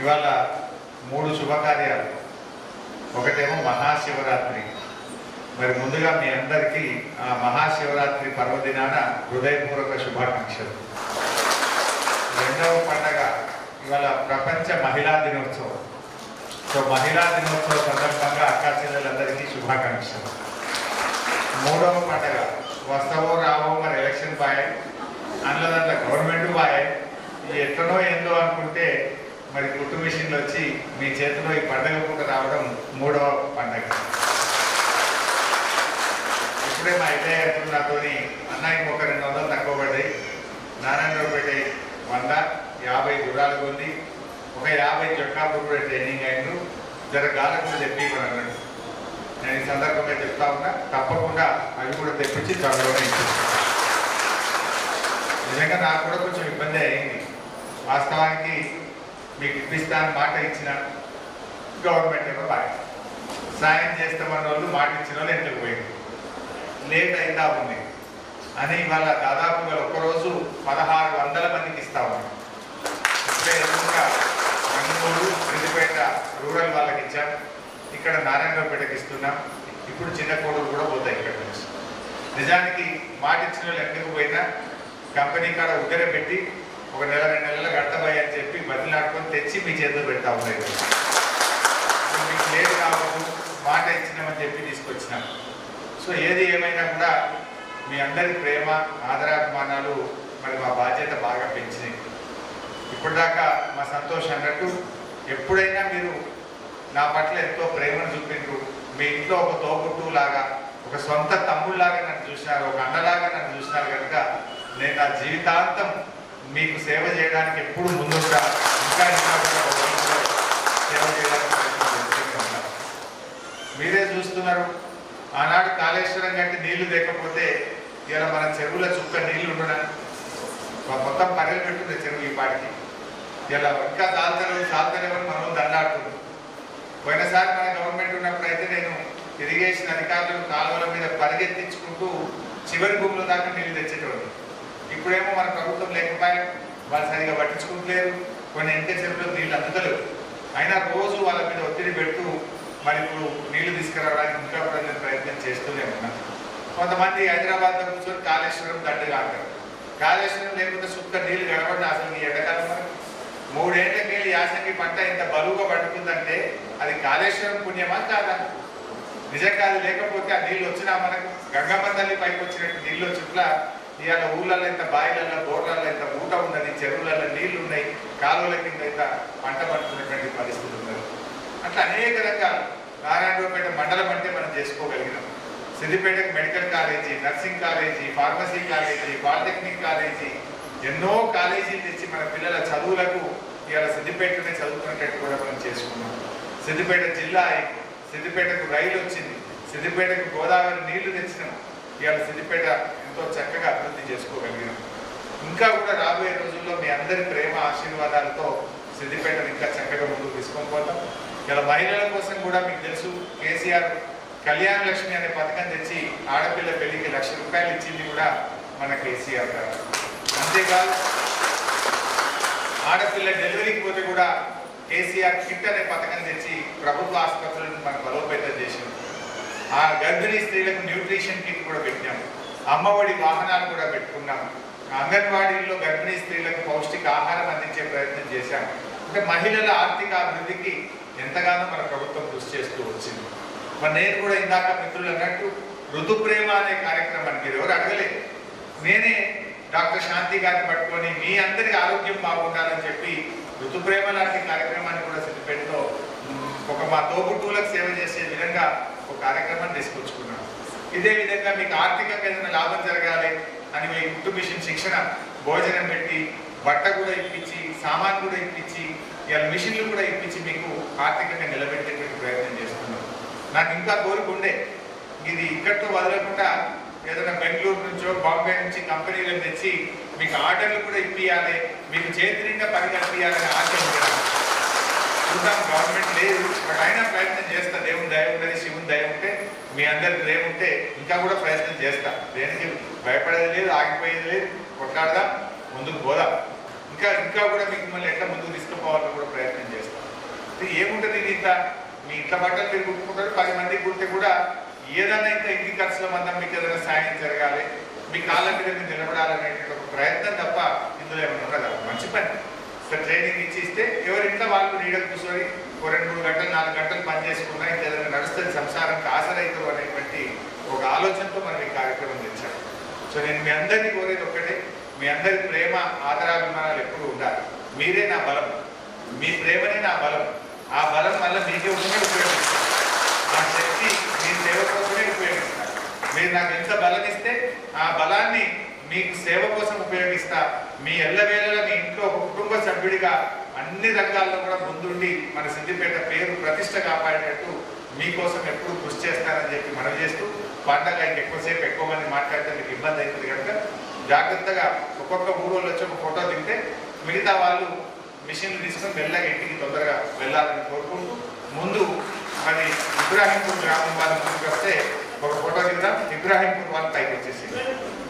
ఇవాళ మూడు శుభకార్యాలు. ఒకటేమో మహాశివరాత్రి. మరి ముందుగా మీ అందరికీ ఆ మహాశివరాత్రి పర్వదినాన హృదయపూర్వక శుభాకాంక్షలు. రెండవ పండగ ఇవాళ ప్రపంచ మహిళా దినోత్సవం. సో మహిళా దినోత్సవ సందర్భంగా అక్కాచెల్లెలందరికీ శుభాకాంక్షలు. మూడవ పండగ. వస్తావో రావో మరి ఎలక్షన్ బాయ్. అందులో దాంట్లో గవర్నమెంట్ బాయ్. ఎక్కడో ఎట్లనో ఏందో అనుకుంటే మరి కుట్టు మిషన్లు వచ్చి మీ చేతిలో ఈ పండగ పూట రావడం మూడవ పండగ. ఇప్పుడే మా ఇదే నాతోని అన్నయ్యకి ఒక రెండు వందలు తక్కువ పడ్డాయి. నారాయణరావుపేట వంద యాభై గుర్రాలు కొన్ని ఒక యాభై చొక్కాపూర్ కూడా ట్రైనింగ్ అయిండు. జర గాలకు చెప్పి కూడా అన్నాడు. నేను ఈ సందర్భంగా చెప్తా ఉన్నా తప్పకుండా అవి కూడా తెప్పించి చదవడం నిజంగా నాకు కూడా కొంచెం ఇబ్బంది అయింది. వాస్తవానికి మీకు ఇప్పిస్తాను మాట ఇచ్చిన గవర్నమెంట్ ఏమో బాగా సాయం చేస్తామన్న వాళ్ళు మాట ఇచ్చిన వాళ్ళు ఎంతకు పోయింది లేట్ అయితా ఉంది. అని ఇవాళ దాదాపుగా ఒక్కరోజు పదహారు వందల మందికి ఇస్తా ఉన్నాం ఇప్పుడే ఎదురుగా రూరల్ వాళ్ళకి ఇచ్చాం. ఇక్కడ నారాయణరావుపేటకి ఇస్తున్నాం. ఇప్పుడు చిన్న కోడలు కూడా పోతాయి ఇక్కడ నుంచి. నిజానికి మాట ఇచ్చిన వాళ్ళు ఎందుకు పోయినా కంపెనీ కాడ ఉద్దర పెట్టి ఒక నెల రెండు నెలలు గడతబాయి అని చెప్పి బదిలాడుకొని తెచ్చి మీ చేతులు పెడతా ఉన్నాయి మీకు లేదు కావద్దు మాట ఇచ్చినామని చెప్పి తీసుకొచ్చినాం. సో ఏది ఏమైనా కూడా మీ అందరి ప్రేమ ఆదరాభిమానాలు మరి మా బాధ్యత బాగా పెంచినాయి. ఇప్పటిదాకా మా సంతోష్ అన్నట్టు ఎప్పుడైనా మీరు నా పట్ల ఎంతో ప్రేమను చూపిండ్రు. మీ ఇంట్లో ఒక తోబుట్టు లాగా ఒక సొంత తమ్ముళ్ళలాగా నన్ను చూసినారు ఒక అన్నలాగా నన్ను చూసినారు కనుక నేను నా జీవితాంతం మీకు సేవ చేయడానికి ఎప్పుడు ముందుంటాను మీరే చూస్తున్నారు. ఆనాడు కాళేశ్వరం కంటే నీళ్ళు లేకపోతే ఇలా మన చెరువుల చుక్క నీళ్ళు ఉండడం. మొత్తం పర్యలు పెట్టుంది చెరువు ఈ పాటికి. ఇలా ఇంకా సాధనలు సాధనలు మనం దండాడుతుంది పోయినసారి మన గవర్నమెంట్ ఉన్నప్పుడు అయితే నేను ఇరిగేషన్ అధికారులు కాలువల మీద పరిగెత్తించుకుంటూ చివరి భూముల దాకా నీళ్ళు తెచ్చేటోళ్ళు ఇప్పుడేమో మన ప్రభుత్వం లేకపోయా వాళ్ళు సరిగా పట్టించుకుంటలేరు. కొన్ని ఎంటే నీళ్ళు అందుతలేవు. అయినా రోజు వాళ్ళ మీద ఒత్తిడి పెడుతూ మరి ఇప్పుడు నీళ్ళు తీసుకురావడానికి ఇంకా కూడా నేను ప్రయత్నం చేస్తూనే ఉన్నాను కొంతమంది హైదరాబాద్లో కూర్చొని కాళేశ్వరం దండగా అంటారు కాళేశ్వరం లేకుండా సుక్క నీళ్ళు కనబడి అసలు ఈ ఎండకాలం మనకు మూడేళ్ళకెళ్ళి యాసంగి పంట ఇంత బరువుగా పడుతుందంటే అది కాళేశ్వరం పుణ్యమా కాదా? నిజంగా అది లేకపోతే ఆ నీళ్ళు వచ్చినా మనకు గంగమ్మ తల్లి పైకి వచ్చినట్టు నీళ్ళు చుట్ల ఇవాళ ఊళ్ళల్లో ఇంత బాయిలలో బోర్లలో ఇంత ఊట ఉన్నది చెరువులలో నీళ్ళు ఉన్నాయి కాలువల కింద ఇంత పంట పడుతున్నటువంటి పరిస్థితులు ఉన్నది అట్లా అనేక రకాలు నారాయణరావుపేట మండలం అంటే మనం చేసుకోగలిగినాం. సిద్దిపేటకు medical college nursing college pharmacy college polytechnic college ఎన్నో కాలేజీలు తెచ్చి మన పిల్లల చదువులకు ఇవాళ సిద్దిపేటనే చదువుకునేటట్టు కూడా మనం చేసుకున్నాం. సిద్దిపేట జిల్లా సిద్దిపేటకు రైలు వచ్చింది. సిద్దిపేటకు గోదావరి నీళ్ళు తెచ్చినాం. ఇవాళ సిద్దిపేట ఎంతో చక్కగా అభివృద్ధి చేసుకోగలిగినాం ఇంకా కూడా రాబోయే రోజుల్లో మీ అందరి ప్రేమ ఆశీర్వాదాలతో సిద్దిపేటను ఇంకా చక్కగా ముందుకు తీసుకొని పోతాం. ఇలా మహిళల కోసం కూడా మీకు తెలుసు కేసీఆర్ కళ్యాణ లక్ష్మి అనే పథకం తెచ్చి ఆడపిల్ల పెళ్ళికి లక్ష రూపాయలు ఇచ్చింది కూడా మన కేసీఆర్ గారు. అంతేకాదు ఆడపిల్ల డెలివరీకి పోతే కూడా కేసీఆర్ కిట్ అనే పథకం తెచ్చి ప్రభుత్వ ఆసుపత్రులను మనం బలోపేతం చేసింది. ఆ గర్భిణీ స్త్రీలకు న్యూట్రిషన్ కిట్ కూడా పెట్టాము అమ్మఒడి వాహనాలు కూడా పెట్టుకున్నాం. అంగన్వాడీల్లో గర్భిణీ స్త్రీలకు పౌష్టిక ఆహారం అందించే ప్రయత్నం చేశాం. అంటే మహిళల ఆర్థిక అభివృద్ధికి ఎంతగానో మన ప్రభుత్వం కృషి చేస్తూ వచ్చింది. మరి నేను కూడా ఇందాక మిత్రులు అన్నట్టు ఋతుప్రేమ అనే కార్యక్రమానికి ఎవరు అడగలేదు. నేనే డాక్టర్ శాంతి గారిని పట్టుకొని మీ అందరి ఆరోగ్యం బాగుండాలని చెప్పి ఋతుప్రేమ లాంటి కార్యక్రమాన్ని కూడా సిద్ధిపేటలో ఒక మా తోబుట్టువులకు సేవ చేసే విధంగా ఒక కార్యక్రమాన్ని తీసుకొచ్చుకున్నాను. ఇదే విధంగా మీకు ఆర్థికంగా ఏదైనా లాభం జరగాలి అని మీ కుటుంబ మిషన్ శిక్షణ భోజనం పెట్టి బట్ట కూడా ఇప్పించి సామాన్ కూడా ఇప్పించి ఇవాళ మిషన్లు కూడా ఇప్పించి మీకు ఆర్థికంగా నిలబెట్టేటువంటి ప్రయత్నం చేస్తున్నాం. నాకు ఇంకా కోరిక ఉండే. ఇది ఇక్కడితో వదలకుండా ఏదైనా బెంగళూరు నుంచో బాంబే నుంచి కంపెనీలు తెచ్చి మీకు ఆర్డర్లు కూడా ఇప్పియాలి మీకు చేతి నిండా పని కల్పించాలని ఆశ ఉంది చూద్దాం గవర్నమెంట్ లేదు. బట్ అయినా ప్రయత్నం చేస్తా దేవుని దయ ఉంటుంది శివుని దయ ఉంటే మీ అందరి దయ ఉంటే ఇంకా కూడా ప్రయత్నం చేస్తా. దేనికి భయపడేది లేదు ఆగిపోయేది లేదు. కొట్లాడదాం ముందుకు పోదాం. ఇంకా ఇంకా కూడా మీకు మిమ్మల్ని ఎట్లా ముందుకు తీసుకుపోవాలని కూడా ప్రయత్నం చేస్తాం. ఏముంటుంది ఇది ఇంత? మీ ఇంట్లో బట్టలు మీరు కుట్టుకుంటారు పది మంది కుడితే కూడా ఏదైనా ఇంత ఇంటి ఖర్చుల మందం మీకు ఏదైనా సాయం జరగాలి మీ కాళ్ళ మీద మీరు నిలబడాలనేటువంటి ఒక ప్రయత్నం తప్ప ఇందులో ఏమైనా ఉండదు? మంచి పని. ట్రైనింగ్ ఇచ్చి ఇస్తే ఎవరింట్లో వాళ్ళు నీడకు కూర్చొని ఒక రెండు మూడు గంటలు నాలుగు గంటలు పని చేసుకున్నా ఇంకా ఏదైనా నడుస్తుంది సంసారానికి ఆసరైతం అనేటువంటి ఒక ఆలోచనతో మనం ఈ కార్యక్రమం తెచ్చాం సో నేను మీ అందరినీ కోరేది ఒక్కటే మీ అందరి ప్రేమ ఆదరాభిమానాలు ఎప్పుడు ఉండాలి. మీరే నా బలం. మీ ప్రేమనే నా బలం. ఆ బలం వల్ల మీకే ఉంటే ఉపయోగిస్తారు ఆ శక్తి మీ సేవ కోసమే ఉపయోగిస్తాను మీరు నాకు ఎంత బలం ఇస్తే ఆ బలాన్ని మీకు సేవ కోసం ఉపయోగిస్తా మీ ఎల్లవేళలా మీ ఇంట్లో ఒక కుటుంబ సభ్యుడిగా అన్ని రంగాల్లో కూడా ముందుండి మన సిద్దిపేట పేరు ప్రతిష్ట కాపాడేటట్టు మీకోసం ఎప్పుడు కృషి చేస్తానని చెప్పి మనం చేస్తూ పండగ ఎక్కువసేపు ఎక్కువ మంది మాట్లాడితే మీకు ఇబ్బంది అవుతుంది కనుక జాగ్రత్తగా ఒక్కొక్క ఊరోళ్ళు వచ్చి ఒక ఫోటో దిగితే మిగతా వాళ్ళు మిషన్లు తీసుకొని మెల్లగా ఇంటికి తొందరగా వెళ్ళాలని కోరుకుంటూ ముందు మరి ఇబ్రాహీంపూర్ గ్రామం వాళ్ళ ముందుకు వస్తే ఒక ఫోటో దిగుదాం. ఇబ్రాహీంపూర్ వాళ్ళు పైకి వచ్చేసి